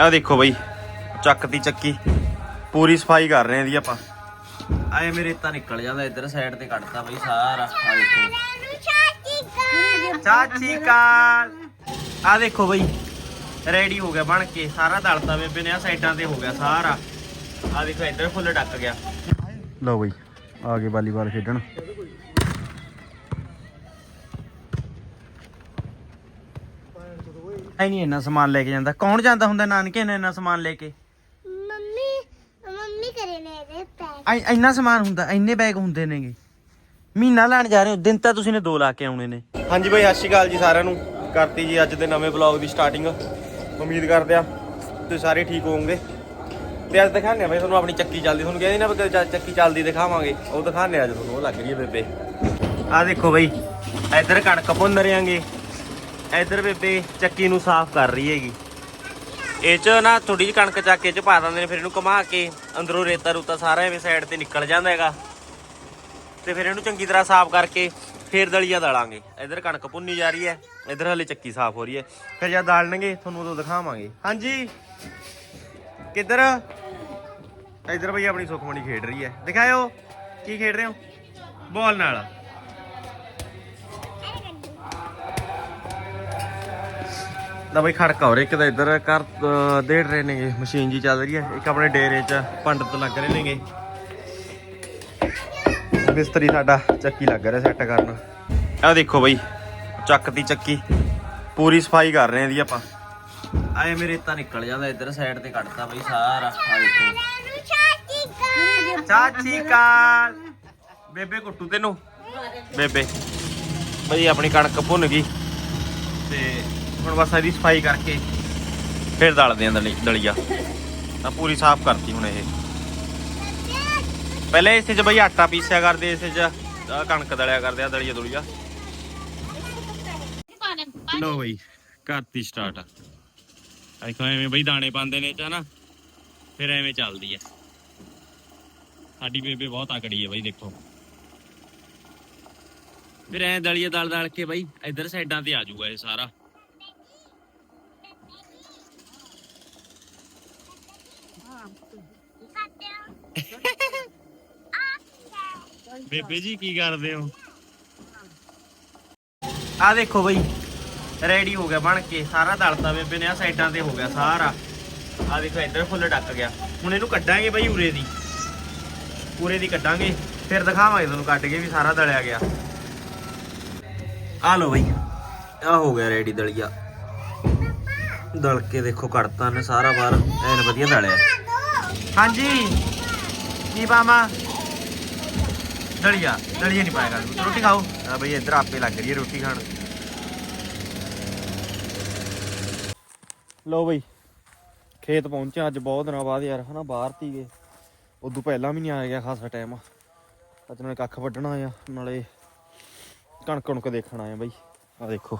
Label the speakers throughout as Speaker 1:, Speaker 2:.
Speaker 1: ਆਹ ਦੇਖੋ ਬਈ, ਚੱਕਤੀ ਚੱਕੀ। ਪੂਰੀ ਸਫ਼ਾਈ ਕਰ ਰਹੇ ਆ ਦੀ ਆਪਾਂ। ਆਏ ਮੇਰੇ ਤਾਂ ਨਿਕਲ ਜਾਂਦਾ ਇੱਧਰ ਸਾਈਡ ਤੇ ਕੱਢਤਾ ਬਈ ਸਾਰਾ। ਆ ਦੇਖੋ। ਚਾਚੀ ਕਾਲ। ਆ ਦੇਖੋ ਬਈ ਰੈਡੀ ਹੋ ਗਿਆ ਬਣ ਕੇ। ਸਾਰਾ ਦਲਤਾ ਬੇਬੇ ਨੇ ਆ ਸਾਈਡਾਂ ਤੇ ਹੋ ਗਿਆ ਸਾਰਾ। ਆ ਦੇਖੋ ਇੱਧਰ ਫੁੱਲ ਡੱਕ ਗਿਆ। ਲਓ ਬਈ, ਆ ਗਏ ਵਾਲੀਬਾਲ ਖੇਡਣ। ਐ ਨਹੀਂ ਇੰਨਾ ਸਮਾਨ ਲੈ ਕੇ ਜਾਂਦਾ। ਕੌਣ ਜਾਂਦਾ ਹੁੰਦਾ ਨਾਨਕੇ ਨੇ ਇੰਨਾ ਸਮਾਨ ਲੈ ਕੇ?
Speaker 2: ਮੰਮੀ ਮੰਮੀ ਕਰੇ ਨੇ ਇਹਦੇ ਪੈਕ।
Speaker 1: ਐ ਇੰਨਾ ਸਮਾਨ ਹੁੰਦਾ ਇੰਨੇ ਬੈਗ ਹੁੰਦੇ ਨੇਗੇ। ਮਹੀਨਾ ਲੈਣ ਜਾ ਰਹੇ ਹੋ ਦਿਨ ਤਾਂ ਤੁਸੀਂ ਨੇ ਦੋ ਲਾ ਕੇ ਆਉਣੇ ਨੇ। ਹਾਂਜੀ ਬਾਈ ਸਤਿ ਸ਼੍ਰੀ ਅਕਾਲ ਜੀ ਸਾਰਿਆਂ ਨੂੰ। ਕਰਤੀ ਜੀ ਅੱਜ ਦੇ ਨਵੇਂ ਵਲੌਗ ਦੀ ਸਟਾਰਟਿੰਗ ਉਮੀਦ ਕਰਦੇ ਆ ਤੁਸੀਂ ਸਾਰੇ ਠੀਕ ਹੋਵੋਗੇ। ਤੇ ਅੱਜ ਦਿਖਾਣੇ ਆ ਬਾਈ ਤੁਹਾਨੂੰ ਆਪਣੀ ਚੱਕੀ ਚੱਲਦੀ। ਤੁਹਾਨੂੰ ਕਹਿੰਦੇ ਨਾ ਚ- ਚੱਕੀ ਚੱਲਦੀ ਦਿਖਾਵਾਂਗੇ। ਉਹ ਦਿਖਾਣੇ ਅੱਜ ਤੁਹਾਨੂੰ ਉਹ ਲੱਗ ਰਹੀ ਹੈ ਬੇਬੇ। ਆ ਦੇਖੋ ਬਾਈ ਇੱਧਰ ਕਣਕ ਭੁੰਨ ਰਿਆਂਗੇ ਇੱਧਰ ਬੇਬੇ ਚੱਕੀ ਨੂੰ ਸਾਫ਼ ਕਰ ਰਹੀ ਹੈਗੀ। ਇਹ ਚ ਨਾ ਥੋੜੀ ਜਿਹੀ ਕਣਕ ਚੱਕ ਕੇ ਚ ਪਾ ਦਿੰਦੇ ਨੇ, ਫਿਰ ਇਹਨੂੰ ਘੁਮਾ ਕੇ ਅੰਦਰੋਂ ਰੇਤਾ ਰੂਤਾ ਸਾਰਾ ਐਵੇਂ ਸਾਈਡ ਤੇ ਨਿਕਲ ਜਾਂਦਾ ਹੈਗਾ। ਤੇ ਫਿਰ ਇਹਨੂੰ ਚੰਗੀ ਤਰ੍ਹਾਂ ਸਾਫ਼ ਕਰਕੇ ਫਿਰ ਦਲੀਆ ਦਲਾਂਗੇ। ਇਧਰ ਕਣਕ ਭੁੰਨੀ ਜਾ ਰਹੀ ਹੈ, ਇਧਰ ਹਲੇ ਚੱਕੀ ਸਾਫ਼ ਹੋ ਰਹੀ ਹੈ। ਫਿਰ ਜਦ ਦਾਲਣਗੇ, ਤੁਹਾਨੂੰ ਉਦੋਂ ਦਿਖਾਵਾਂਗੇ। ਹਾਂਜੀ। ਕਿੱਧਰ? ਇਧਰ ਬਈ ਆਪਣੀ ਸੁਖਮਣੀ ਖੇਡ ਰਹੀ ਹੈ। ਦਿਖਾਇਓ, ਕੀ ਖੇਡ ਰਹੇ ਹੋ? ਬਾਲ ਨਾਲ। ਦਾ ਬਈ ਖੜਕਾ ਹੋ ਰਿਹਾ, ਇੱਕ ਤਾਂ ਇੱਧਰ ਕਰ ਦੇੜ ਰਹੇ ਨੇਗੇ, ਮਸ਼ੀਨ ਜੀ ਚੱਲ ਰਹੀ ਹੈ, ਇੱਕ ਆਪਣੇ ਡੇਰੇ 'ਚ ਪੰਡਤ ਲੱਗ ਰਹੇ ਨੇਗੇ। ਮਿਸਤਰੀ ਸਾਡਾ ਚੱਕੀ ਲੱਗ ਰਿਹਾ ਸੈੱਟ ਕਰਨ। ਆ ਦੇਖੋ ਬਈ ਚੱਕਤੀ ਚੱਕੀ, ਪੂਰੀ ਸਫ਼ਾਈ ਕਰ ਰਹੇ ਆ ਦੀ ਆਪਾਂ। ਆਏ ਮੇਰੇ ਤਾਂ ਨਿਕਲ ਜਾਂਦਾ ਇੱਧਰ ਸਾਈਡ ਤੇ ਕੱਢਤਾ ਬਈ ਸਾਰਾ। ਆ ਦੇਖੋ। ਚਾਚੀ ਕਾਲ। ਬੇਬੇ ਕੁੱਟੂ ਤੈਨੂੰ। ਬੇਬੇ। ਬਈ ਆਪਣੀ ਕਣਕ ਭੁੰਨ ਗਈ। ਤੇ ਹੁਣ ਬਸ ਇਹਦੀ ਸਫ਼ਾਈ ਕਰਕੇ ਫਿਰ ਦਲਦੇ ਆ ਦਲੀ- ਦਲੀਆ। ਤਾਂ ਪੂਰੀ ਸਾਫ਼ ਕਰਤੀ ਹੁਣ ਇਹ। ਪਹਿਲੇ ਇਸੇ 'ਚ ਬਈ ਆਟਾ ਪੀਸਿਆ ਕਰਦੇ, ਇਸੇ 'ਚ ਕਣਕ ਦਲਿਆ ਕਰਦੇ ਆ ਦਲੀਆ ਦੁਲੀਆ। ਲੋ ਬਈ ਕਰਤੀ ਸਟਾਰਟ ਦੇਖੋ, ਐਵੇਂ ਬਈ ਦਾਣੇ ਪਾਉਂਦੇ ਨੇ ਇਹ 'ਚ ਫਿਰ ਐਵੇਂ ਚੱਲਦੀ ਹੈ ਸਾਡੀ ਬੇਬੇ ਬਹੁਤ ਆਕੜੀ ਹੈ ਬਈ, ਦੇਖੋ। ਫਿਰ ਐ ਦਲੀਆ ਦਲ ਦਲ ਕੇ ਬਈ ਇੱਧਰ ਸਾਈਡਾਂ ਤੇ ਆ ਜਾਊਗਾ ਇਹ ਸਾਰਾ। ਬੇਬੇ ਜੀ ਕੀ ਕਰਦੇ ਹੋ? ਆ ਦੇਖੋ ਬਈ, ਰੈਡੀ ਹੋ ਗਿਆ ਬਣ ਕੇ। ਸਾਰਾ ਦਲਤਾ ਬੇਬੇ ਨੇ ਆ ਸਾਈਡਾਂ ਤੇ ਹੋ ਗਿਆ ਸਾਰਾ। ਆ ਦੇਖੋ, ਇੱਧਰ ਫੁੱਲ ਡੱਕ ਗਿਆ। ਹੁਣ ਇਹਨੂੰ ਕੱਢਾਂਗੇ ਬਈ ਉਰੇ ਦੀ। ਉਰੇ ਦੀ ਕੱਢਾਂਗੇ। ਫਿਰ ਦਿਖਾਵਾਂਗੇ ਤੁਹਾਨੂੰ, ਕੱਢ ਕੇ ਵੀ ਸਾਰਾ ਦਲਿਆ ਗਿਆ। ਆ ਲੋ ਬਈ ਆ ਹੋ ਗਿਆ ਰੈਡੀ ਦਲੀਆ। ਦਲ ਕੇ ਦੇਖੋ ਕੱਢਤਾ ਨੇ ਸਾਰਾ ਬਾਹਰ। ਐਨ ਵਧੀਆ ਦਲਿਆ ਹਾਂਜੀ। ਕੀ ਬਾਮਾ ਦਲੀਆ। ਦਲੀਆ ਨਹੀਂ ਪਾਏਗਾ ਰੋਟੀ ਖਾਓ। ਆ ਬਈ ਇੱਧਰ ਆਪੇ ਲੱਗ ਰਹੀ ਹੈ ਰੋਟੀ ਖਾਣ। ਲੋ ਬਈ, ਖੇਤ ਪਹੁੰਚੇ ਅੱਜ ਬਹੁਤ ਦਿਨਾਂ ਬਾਅਦ ਯਾਰ, ਹਨਾ, ਬਾਹਰ ਤੀਗੇ ਉਦੋਂ ਪਹਿਲਾਂ ਵੀ ਨਹੀਂ ਆ ਗਿਆ ਖਾਸਾ ਟਾਈਮ ਅੱਜ ਨਾਲੇ ਕੱਖ ਵੱਢਣਾ ਆ। ਨਾਲੇ ਕਣਕ ਕਣਕ ਦੇਖਣਾ ਆਏ ਬਈ। ਆ ਦੇਖੋ।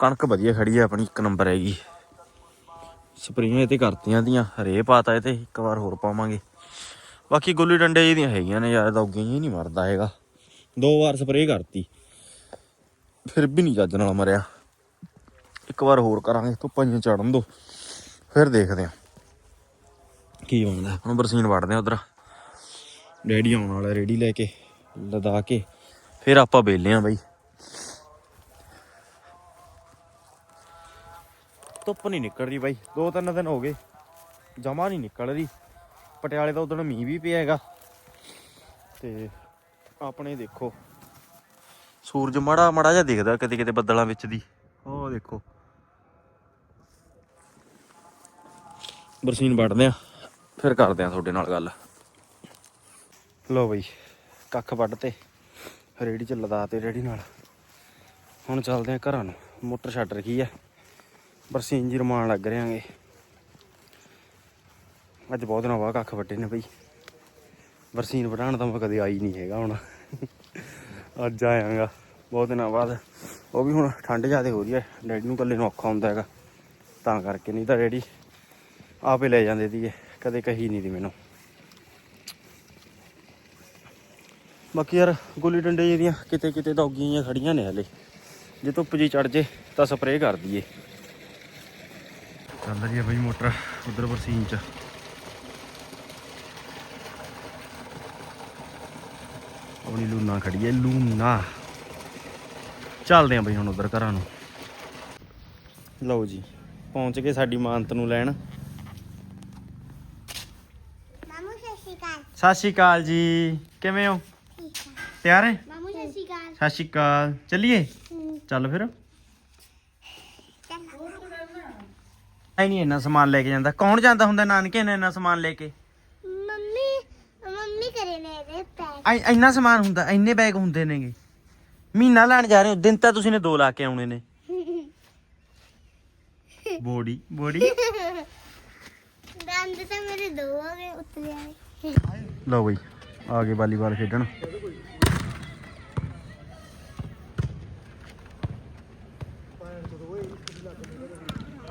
Speaker 1: ਕਣਕ ਵਧੀਆ ਖੜੀ ਆ ਆਪਣੀ ਇੱਕ ਨੰਬਰ ਹੈਗੀ। ਸਪਰੇਆਂ ਇਹ ਤੇ ਕਰਤੀਆਂ ਦੀਆਂ ਹਰੇ ਪਾਤਾ ਇਹ ਤੇ ਇੱਕ ਵਾਰ ਹੋਰ ਪਾਵਾਂਗੇ। ਬਾਕੀ ਗੁੱਲੀ ਡੰਡੇ ਜਿਹਦੀਆਂ ਹੈਗੀਆਂ ਨੇ ਯਾਰ ਦੌਗੀਆਂ ਹੀ ਨਹੀਂ ਮਰਦਾ ਹੈਗਾ। ਦੋ ਵਾਰ ਸਪਰੇਅ ਕਰਤੀ। ਫਿਰ ਵੀ ਨਹੀਂ ਚੱਜ ਨਾਲ ਮਰਿਆ। ਇੱਕ ਵਾਰ ਹੋਰ ਕਰਾਂਗੇ ਧੁੱਪਾਂ ਜਿਹੀਆਂ ਚੜਨ ਦੋ। ਫਿਰ ਦੇਖਦੇ ਆ। ਕੀ ਬਣਦਾ? ਹੁਣ ਬਰਸੀਨ ਵੜਦੇ ਆ ਉਧਰ। ਰੇੜੀ ਆਉਣ ਵਾਲਾ ਰੇੜੀ ਲੈ ਕੇ ਲਦਾ ਕੇ। ਫਿਰ ਆਪਾਂ ਬੇਲੇ ਆ ਬਈ। ਧੁੱਪ ਨਹੀਂ ਨਿਕਲ ਰਹੀ ਬਾਈ। ਦੋ ਤਿੰਨ ਦਿਨ ਹੋ ਗਏ, ਜਮਾ ਨਹੀਂ ਨਿਕਲ ਰਹੀ ਪਟਿਆਲੇ ਤਾਂ ਉਦੋਂ ਮੀਂਹ ਵੀ ਪਿਆ ਹੈਗਾ। ਤੇ ਆਪਣੇ ਦੇਖੋ, ਸੂਰਜ ਮੜਾ ਮੜਾ ਜਿਹਾ ਦਿਖਦਾ ਕਿਤੇ ਕਿਤੇ ਬੱਦਲਾਂ ਵਿੱਚ ਦੀ। ਉਹ ਦੇਖੋ। ਬਰਸੀਨ ਵੜਦੇ ਆ, ਫਿਰ ਕਰਦੇ ਆ ਤੁਹਾਡੇ ਨਾਲ ਗੱਲ। ਲੋ ਬਈ, ਕੱਖ ਵੱਢ ਤੇ ਰੇੜੀ ਚ ਲਦਾ ਤੇ ਰੇੜੀ ਨਾਲ। ਹੁਣ ਚੱਲਦੇ ਆ ਘਰਾਂ ਨੂੰ। ਮੋਟਰ ਛੱਡ ਰੱਖੀ ਆ। ਬਰਸੀਨ ਜੀ ਰਮਾਨ ਲੱਗ ਰਿਆਂਗੇ ਅੱਜ ਬਹੁਤ ਦਿਨਾਂ ਬਾਅਦ ਕੱਖ ਵੱਡੇ ਨੇ ਬਈ। ਬਰਸੀਨ ਵਢਾਉਣ ਤਾਂ ਮੈਂ ਕਦੇ ਆਈ ਨਹੀਂ ਹੈਗਾ ਹੁਣ। ਅੱਜ ਆਇਆਗਾ ਬਹੁਤ ਦਿਨਾਂ ਬਾਅਦ। ਉਹ ਵੀ ਹੁਣ ਠੰਡ ਜ਼ਿਆਦਾ ਹੋ ਰਹੀ ਹੈ, ਡੈਡੀ ਨੂੰ ਇਕੱਲੇ ਨੂੰ ਔਖਾ ਹੁੰਦਾ ਹੈਗਾ। ਤਾਂ ਕਰਕੇ ਨਹੀਂ ਤਾਂ ਡੈਡੀ ਆਪੇ ਲੈ ਜਾਂਦੇ ਸੀਗੇ, ਕਦੇ ਕਹੀ ਨਹੀਂ ਦੀ ਮੈਨੂੰ। ਬਾਕੀ ਯਾਰ ਗੁੱਲੀ ਡੰਡੇ ਜਿਹੜੀਆਂ ਕਿਤੇ ਕਿਤੇ ਦੌਗੀਆਂ ਜਿਹੀਆਂ ਖੜੀਆਂ ਨੇ ਹਲੇ। ਜੇ ਧੁੱਪ ਜੀ ਚੜ ਜੇ ਤਾਂ ਸਪਰੇਅ ਕਰ ਦਈਏ। ਚੱਲ ਰਹੀ ਹੈ ਬਈ ਮੋਟਰ ਉਧਰ ਬਰਸੀਨ ਚ। ਆਪਣੀ ਲੂਨਾ ਖੜੀ ਹੈ ਲੂਨਾ। ਚੱਲਦੇ ਆ ਬਈ ਹੁਣ ਉਧਰ ਘਰਾਂ ਨੂੰ। ਲਓ ਜੀ ਪਹੁੰਚ ਗਏ ਸਾਡੀ ਮਾਨਤ ਨੂੰ ਲੈਣ।
Speaker 2: ਮਾਮੂ ਸਤਿ ਸ਼੍ਰੀ ਅਕਾਲ।
Speaker 1: ਸਤਿ ਸ਼੍ਰੀ ਅਕਾਲ ਜੀ ਕਿਵੇਂ ਹੋ? ਤਿਆਰ ਹੈ
Speaker 2: ਮਾਮੂ ਸਤਿ ਸ਼੍ਰੀ ਅਕਾਲ।
Speaker 1: ਸਤਿ ਸ਼੍ਰੀ ਅਕਾਲ। ਚੱਲੀਏ? ਚੱਲ ਫਿਰ। ਐ ਨਹੀਂ ਇੰਨਾ ਸਮਾਨ ਲੈ ਕੇ ਜਾਂਦਾ। ਕੌਣ ਜਾਂਦਾ ਹੁੰਦਾ ਨਾਨਕੇ ਨੇ ਇੰਨਾ ਸਮਾਨ ਲੈ ਕੇ?
Speaker 2: ਮੰਮੀ ਮੰਮੀ ਕਰੇ ਨੇ ਇਹਦੇ ਪੈਕ
Speaker 1: ਐ ਇੰਨਾ ਸਮਾਨ ਹੁੰਦਾ ਇੰਨੇ ਬੈਗ ਹੁੰਦੇ ਨੇਗੇ। ਮਹੀਨਾ ਲੈਣ ਜਾ ਰਹੇ ਹੋ ਦਿਨ ਤਾਂ ਤੁਸੀਂ ਨੇ ਦੋ ਲਾ ਕੇ ਆਉਣੇ ਨੇ। ਬੋਡੀ ਬੋਡੀ
Speaker 2: ਦੰਦ ਤਾਂ ਮੇਰੇ ਦੋ ਹੋ ਗਏ ਉਤਰੇ ਆਏ
Speaker 1: ਲਓ ਬਈ ਆ ਗਏ ਵਾਲੀਬਾਲ ਖੇਡਣ।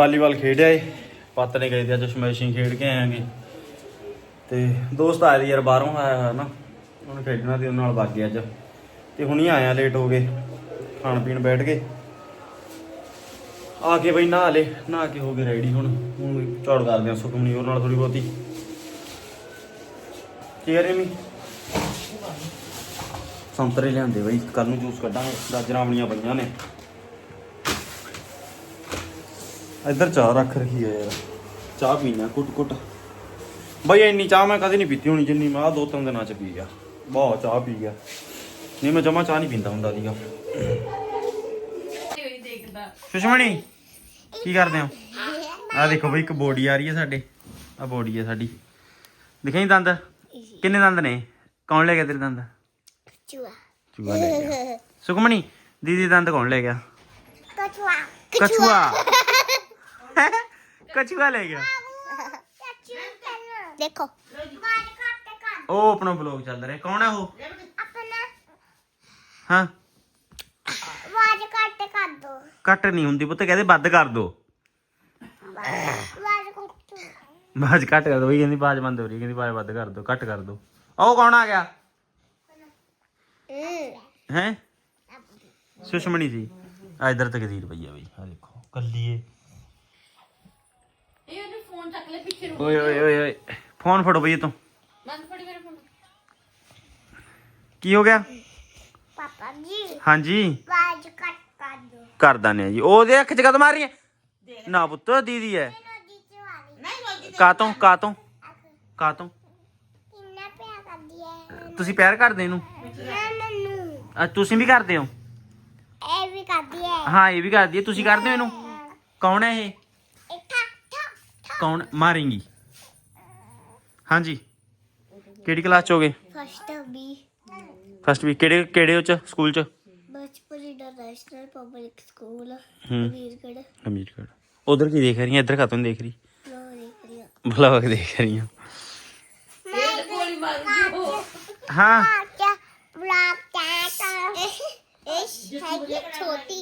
Speaker 1: ਵਾਲੀਬਾਲ ਖੇਡਿਆ ਏ। ਪੱਤ ਨੇ ਗਏ ਤੇ ਅੱਜ ਸਮੈਸ਼ਿੰਗ ਖੇਡ ਕੇ ਆਏਗੇ ਤੇ ਦੋਸਤ ਆਇਆ ਸੀ ਯਾਰ, ਬਾਹਰੋਂ ਆਇਆ ਹੋਇਆ ਨਾ। ਉਹਨੇ ਖੇਡਣਾ ਤੇ ਉਹਨਾਂ ਨਾਲ ਵਗ ਗਿਆ ਅੱਜ। ਤੇ ਹੁਣੀ ਆਇਆ ਲੇਟ ਹੋ ਗਏ। ਖਾਣ ਪੀਣ ਬੈਠ ਗਏ। ਆ ਕੇ ਬਈ ਨਹਾ ਲੇ। ਨਹਾ ਕੇ ਹੋ ਗਏ ਰੈਡੀ ਹੁਣ। ਹੁਣ ਝਾੜ ਕਰਦੇ ਆ ਸੁਖਮਨੀ ਹੋਰ ਨਾਲ ਥੋੜੀ ਬਹੁਤੀ। ਕੀ ਕਰੇ ਮੀ ਸੰਤਰੇ ਲਿਆਂਦੇ ਬਈ। ਕੱਲ ਨੂੰ ਜੂਸ ਕੱਢਾਂਗੇ। ਗਾਜਰਾਂ ਆਪਣੀਆਂ ਪਈਆਂ ਨੇ। ਇੱਧਰ ਚਾਹ ਰੱਖ ਰੱਖੀ ਹੈ ਯਾਰ। ਚਾਹ ਪੀਣਾ ਕੁੱਟ ਕੁੱਟ। ਬਈ ਇੰਨੀ ਚਾਹ ਮੈਂ ਕਦੇ ਨਹੀਂ ਪੀਤੀ ਹੋਣੀ ਜਿੰਨੀ ਮੈਂ ਆਹ ਦੋ ਤਿੰਨ ਦਿਨਾਂ ਚ ਪੀ ਗਿਆ। ਬਹੁਤ ਚਾਹ ਪੀ ਗਿਆ। ਨਹੀਂ ਮੈਂ ਜਮਾ ਚਾਹ ਨਹੀਂ ਪੀਂਦਾ ਹੁੰਦਾ ਸੀਗਾ। ਸੁਸ਼ਮਣੀ ਕੀ ਕਰਦੇ ਹੋ? ਆ ਦੇਖੋ ਬਈ ਇੱਕ ਬੋਡੀ ਆ ਰਹੀ ਹੈ ਸਾਡੇ। ਆ ਬੋਡੀ ਹੈ ਸਾਡੀ। ਦਿਖਾਈ ਦੰਦ? ਕਿੰਨੇ ਦੰਦ ਨੇ? ਕੌਣ ਲੈ ਗਿਆ ਤੇਰੇ ਦੰਦ? ਚੂਹਾ ਲੈ ਗਿਆ। ਸੁਖਮਣੀ ਦੀਦੀ ਦੰਦ ਕੌਣ ਲੈ ਗਿਆ?
Speaker 2: ਕਛੂਆ।
Speaker 1: ਕਛੂਆ। ਕਛੂਆ ਲੈ ਗਿਆ।
Speaker 2: ਦੇਖੋ। ਬਾਜ ਕੱਟ ਕਰ
Speaker 1: ਉਹ ਆਪਣਾ ਬਲੌਗ ਚੱਲ ਰਿਹਾ। ਕੌਣ ਹੈ ਉਹ?
Speaker 2: ਆਪਣਾ
Speaker 1: ਹਾਂ।
Speaker 2: ਬਾਜ ਕੱਟ ਕਰ ਦੋ।
Speaker 1: ਕੱਟ ਨਹੀਂ ਹੁੰਦੀ ਪੁੱਤ ਕਹਿੰਦੇ ਵੱਧ ਕਰ ਦੋ।
Speaker 2: ਬਾਜ ਕੱਟ
Speaker 1: ਬਾਜ ਘੱਟ ਕਰ ਦੋ ਬਈ ਕਹਿੰਦੀ ਬਾਜ ਬੰਦ ਹੋ ਰਹੀ ਕਹਿੰਦੀ ਬਾਜ ਵੱਧ ਕਰ ਦੋ ਕੱਟ ਕਰ ਦੋ। ਉਹ ਕੌਣ ਆ ਗਿਆ? ਹੈ? ਸੁਸ਼ਮਣੀ ਜੀ। ਆ ਇਧਰ ਤੱਕ ਦੀਰ ਪਈ ਆ ਬਈ ਆ ਦੇਖੋ ਕੱਲੀਏ।
Speaker 3: ਇਹ ਉਹਨੇ ਫੋਨ ਚੱਕ ਲਿਆ ਪਿੱਛੇ ਨੂੰ
Speaker 1: ਓਏ ਓਏ ਓਏ ਓਏ। ਫੋਨ ਫੜੋ ਬਈ ਤੋਂ।
Speaker 3: ਬੰਦ ਫੜੀ ਮੇਰੇ ਫੋਨ
Speaker 1: ਕੀ ਹੋ ਗਿਆ?
Speaker 2: ਪਾਪਾ ਜੀ
Speaker 1: ਹਾਂਜੀ।
Speaker 2: ਬਾਜ ਕੱਟ ਕਰ ਦੋ
Speaker 1: ਕਰ ਦਾਨੇ ਆ ਜੀ। ਉਹਦੇ ਅੱਖ ਚ ਕਦ ਮਾਰ ਰਹੀ ਹੈ ਨਾ ਪੁੱਤ ਦੀਦੀ ਹੈ
Speaker 2: ਨੋਦੀ ਚ ਵਾਲੀ
Speaker 3: ਨਹੀਂ ਰੋਜੀ
Speaker 1: ਕਾਤੋਂ ਕਾਤੋਂ? ਕਾਤੋਂ?
Speaker 2: ਕਿੰਨਾ ਪਿਆ ਕਰਦੀ ਹੈ
Speaker 1: ਤੁਸੀਂ ਪਿਆਰ ਕਰਦੇ ਇਹਨੂੰ?
Speaker 2: ਨਾ ਨੰਨੂ
Speaker 1: ਅ, ਤੁਸੀਂ ਵੀ ਕਰਦੇ ਹੋ?
Speaker 2: ਇਹ ਵੀ ਕਰਦੀ ਹੈ
Speaker 1: ਹਾਂ ਇਹ ਵੀ ਕਰਦੀ ਹੈ ਤੁਸੀਂ ਕਰਦੇ ਹੋ ਇਹਨੂੰ? ਕੌਣ ਹੈ ਇਹ?
Speaker 2: ਠਾ
Speaker 1: ਕੌਣ ਮਾਰੇਂਗੀ ਹਾਂਜੀ ਕਿਹੜੀ ਕਲਾਸ ਚ ਹੋਗੇ
Speaker 2: ਫਸਟ ਬੀ
Speaker 1: ਫਸਟ ਵੀ ਕਿਹੜੇ ਕਿਹੜੇ ਉਹ ਚ ਸਕੂਲ ਚ
Speaker 2: ਬਚਪਨ ਇੰਟਰਨੈਸ਼ਨਲ ਪਬਲਿਕ ਸਕੂਲ
Speaker 1: ਹੂੰ
Speaker 2: ਵੀਰਗੜ
Speaker 1: ਅਮੀਰਗੜ ਉਧਰ ਕੀ ਦੇਖ ਰਹੀ ਹੈ ਇੱਧਰ ਕਾਤੋਂ ਨੀ ਦੇਖ ਰਹੀ
Speaker 2: ਲੋਰੀ ਕਰੀਆ
Speaker 1: ਬਲੌਗ ਦੇਖ ਰਹੀ ਹਾਂ
Speaker 3: ਇਹ ਗੋਲੀ ਮਾਰ ਦਿਓ
Speaker 1: ਹਾਂ
Speaker 2: क्या ब्लॉक क्या है ये है छोटी